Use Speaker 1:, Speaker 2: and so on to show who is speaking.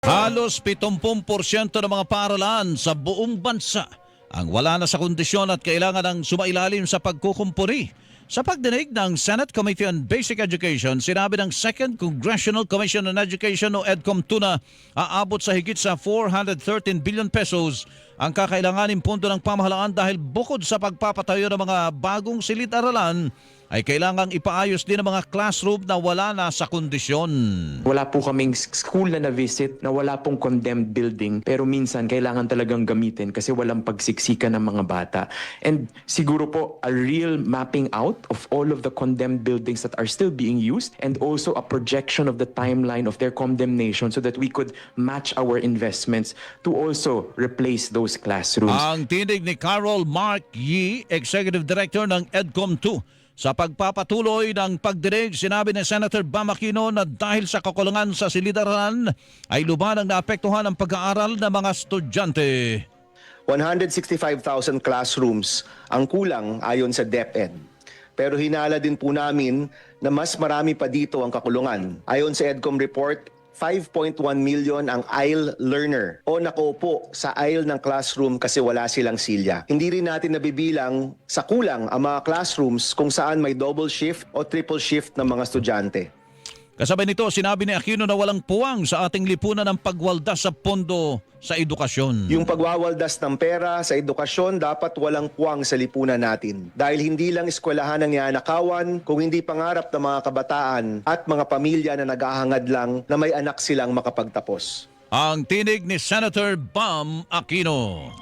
Speaker 1: Halos 70% ng mga paaralan sa buong bansa ang wala na sa kondisyon at kailangan ng sumailalim sa pagkukumpuni. Sa pagdinig ng Senate Committee on Basic Education, sinabi ng Second Congressional Commission on Education o EDCOM2 na aabot sa higit sa 413 billion pesos ang kakailanganin pondo ng pamahalaan dahil bukod sa pagpapatayo ng mga bagong silid-aralan, ay kailangang ipaayos din ang mga classroom na wala na sa kondisyon.
Speaker 2: Wala po kaming school na na-visit na wala pong condemned building pero minsan kailangan talagang gamitin kasi walang pagsiksikan ng mga bata. And siguro po a real mapping out of all of the condemned buildings that are still being used and also a projection of the timeline of their condemnation so that we could match our investments to also replace those classrooms.
Speaker 1: Ang tinig ni Carol Mark Yee, Executive Director ng EDCOM2. Sa pagpapatuloy ng pagdinig, sinabi ni Senator Bam Aquino na dahil sa kakulangan sa silid-aralan ay lumanang naapektuhan ang pag-aaral ng mga estudyante.
Speaker 3: 165,000 classrooms ang kulang ayon sa DepEd. Pero hinala din po namin na mas marami pa dito ang kakulungan. Ayon sa EDCOM report, 5.1 million ang aisle learner o nakaupo sa aisle ng classroom kasi wala silang silya. Hindi rin natin nabibilang sa kulang ang mga classrooms kung saan may double shift o triple shift ng mga estudyante.
Speaker 1: Kasabay nito, sinabi ni Aquino na walang puwang sa ating lipunan ng pagwaldas sa pondo sa edukasyon.
Speaker 3: Yung pagwawaldas ng pera sa edukasyon dapat walang puwang sa lipunan natin. Dahil hindi lang eskwelahan ang yanakawan, kung hindi pangarap ng mga kabataan at mga pamilya na naghahangad lang na may anak silang makapagtapos.
Speaker 1: Ang tinig ni Senator Bam Aquino.